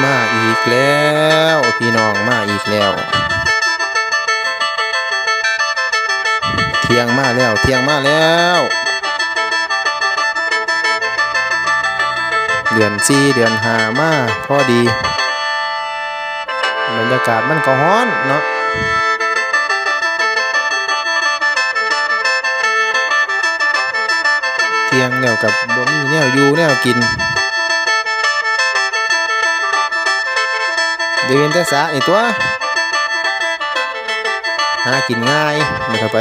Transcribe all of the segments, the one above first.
มาอีกแล้วพี่น้องมาอีกแล้ว เที่ยงมาแล้วเที่ยงมาแล้ว เดือนสี่เดือนหามาพอดีบรรยากาศมันก็ร้อนเนาะเที่ยงแล้วกับบ่มีแนวอยู่แนวกิน เดินแต่สาไอตัวหากินง่ายมันเข้าไป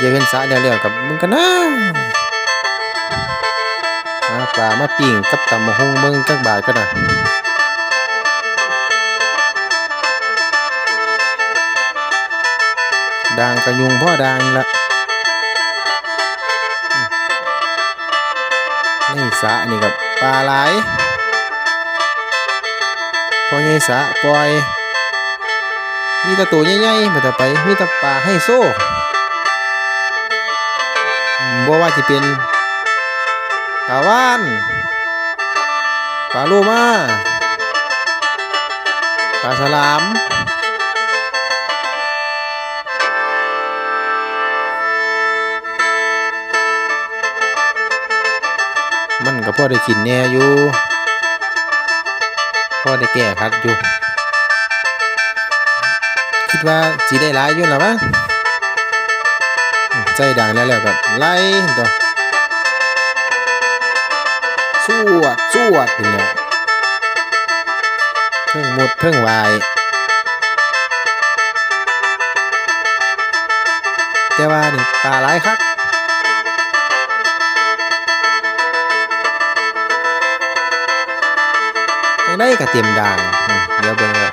เดินสาเร็วๆกับมึงกันนะหาปลามาปิ้งกับตำมะฮงเบิ่งจักบาทก็นะด่างกระยุงพ่อด่างละ นี่สะนี่กับปลาไหลพอใหญ่สะปล่อย มีต่ตัวใหญ่ๆมาแต่ไปมีต่ปลาให้โซ่บ่ว่าจะเป็นปลาวานปลาโลมาปลาฉลาม พ่อได้กินแน่อยู่พอได้แก้คัดอยู่ คิดว่าจีได้หลายอยู่หรอมั้งใจดังแล้วแล้วก็ไล่ตัวสวดสวดอยู่แล้วเพิ่งหมดเพิ่งวายแต่ว่านี่ปลาหลายคักจั งได้กระเทียมด่างเดี๋ยวเบิ่งเลย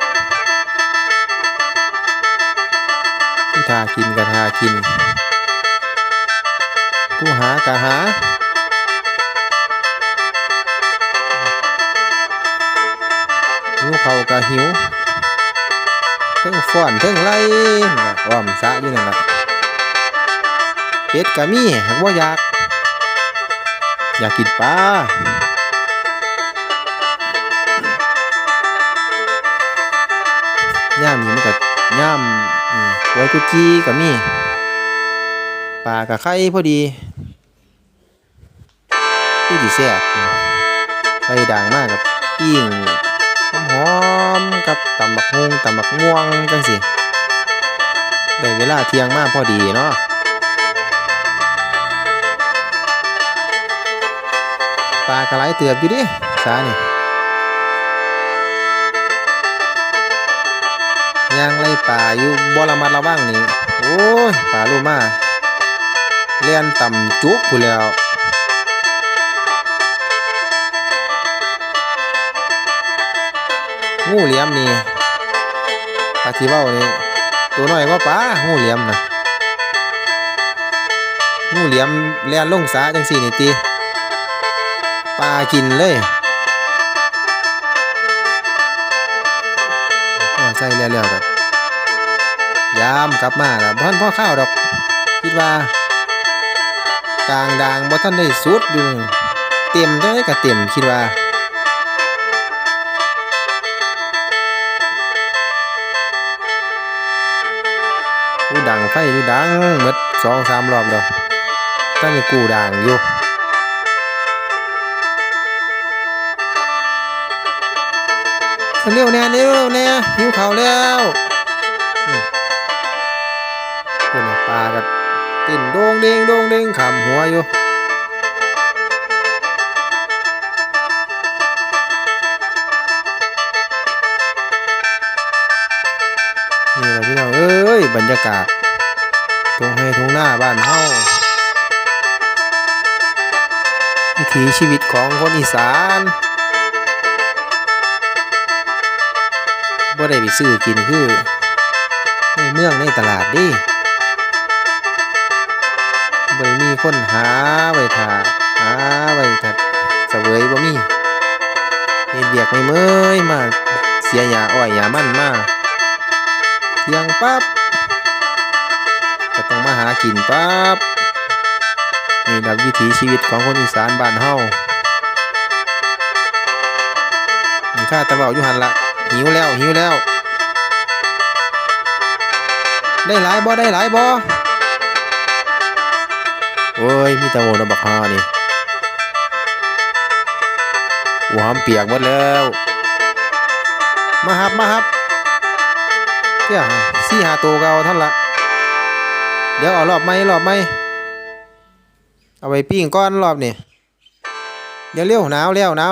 ผู้ทากินกะทากิน ผู้หากะหาหิวเขากะหิวเทิงฟ้อนเทิงไล่นะอ้อมสะอยู่นั่นละเป็ดกะมีหากว่าอยาก อยากกินปลา ย่ามนี่มันก็ย่ามไว้กุจีก็มีปลากับไข่พอดีที่ดีแซ่บไข่ด่างมากกับปิ้งหอมกับตำบักฮงตำบักม่วงจังสิได้เวลาเที่ยงมากพอดีเนาะปลากระไรเตือบอยู่ดิสานี่ ย่างไล่ป่าอยู่บ่ระมัดระวังนี่โอ้ยป่าโลมาเลียนต่ำจุกผู้แล้วงูเหลี่ยมนี่ปลาที่เว้านี่ตัวน้อยกว่าปลางูเหลี่ยมนะงูเหลี่ยมเลียนลงสาจังสี่นี่ติปลากินเลย ส่แล้วๆกันยามกลับมาแล้วบ่ทันพ่อข้าวดอกคิดว่ากลางดางบ่ทันได้สุดอยู่เต็มได้ก็เต็มคิดว่าผู้ดังไฟอยู่ดังหมดสองสามรอบแล้วตั้งแต่กูด่างอยู่ เร็วแน่เร็วแน่หิวข้าแล้วคุณปลากับติ่นโด่งเด้งโด่งเด้งขำหัวอยู่นี่แหละพี่น้องเอ้ยบรรยากาศตรงให้ทุ่งหน้าบ้านเฮาวิถีชีวิตของคนอีสาน บ่ได้ไปซื้อกินคือ ในเมืองในตลาดดิบ่ได้มีคนหาไว้ท่าหาไว้ทัดเสวยบ่มีเฮ็ดเวียกไม่เมยมาเสียหญ้าอ้อยหญ้ามันมาเที่ยงปั๊บก็ต้องมาหากินปั๊บนี่ดับวิถีชีวิตของคนอีสานบ้านเฮานี่ข้าตะเบาอยู่หันละ หิวแล้วหิวแล้ว ได้หลายบ่ได้หลายบ่โอ้ยมีแตะโอนะบักฮานี่หัวหอมเปียกหมดแล้ว มาฮับมาฮับเจ้าสี่หาตัวเกาท่านนละเดี๋ยวเอารอบไหมรอบไหมเอาไปปิ้งก้อนรอบนี่เดี๋ยวเร็วหนาวแล้วหนาว